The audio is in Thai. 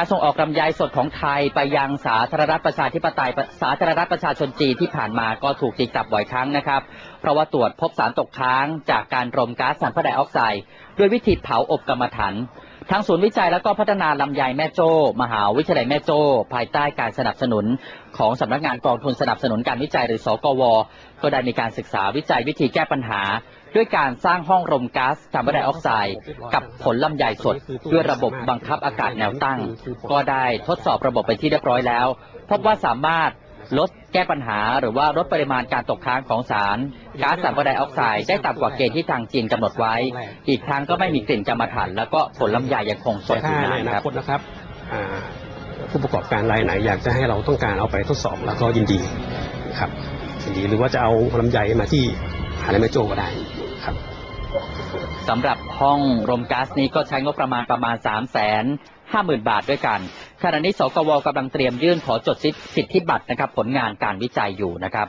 การส่งออกลำไยสดของไทยไปยังสาธารณรัฐประชาธิปไตยสาธารณรัฐประชาชนจีนที่ผ่านมาก็ถูกตีกลับบ่อยครั้งนะครับ เพราะว่าตรวจพบสารตกค้างจากการรมก๊าซซัลเฟอร์ไดออกไซด์ด้วยวิธีเผาอบกรรมฐาน ทางศูนย์วิจัยและก็พัฒนาลำไยแม่โจ้ มหาวิทยาลัยแม่โจ้ ภายใต้การสนับสนุนของสำนักงานกองทุนสนับสนุนการวิจัยหรือสกว ก็ได้มีการศึกษาวิจัยวิธีแก้ปัญหา ด้วยการสร้างห้องรมก๊าซซัลเฟอร์ไดออกไซด์กับผลลำไยสด ด้วยระบบบังคับอากาศแนวตั้ง ก็ได้ทดสอบระบบไปที่เรียบร้อยแล้ว พบว่าสามารถ ลดแก้ปัญหาหรือว่าลดปริมาณการตกค้างของสารก๊าซซัลเฟอร์ไดออกไซด์ได้ต่ำกว่าเกณฑ์ที่ทางจีนกำหนดไว้ อีกทั้งก็ไม่มีกลิ่นกรรมฐานแล้วก็ผลลำไยยังคงสดอยู่นานครับนะครับผู้ประกอบการรายไหนอยากจะให้เราต้องการเอาไปทดสอบแล้วก็ยินดีครับยินดีหรือว่าจะเอาลำไยมาที่หาในแม่โจ้ก็ได้ครับ สำหรับห้องรมก๊าซนี้ก็ใช้งบประมาณประมาณ3 5 0 0 0 0 บาทด้วยกันขณะนี้สกวกำลังเตรียมยื่นขอจดสิทธิบัตรนะครับ ผลงานการวิจัยอยู่นะครับ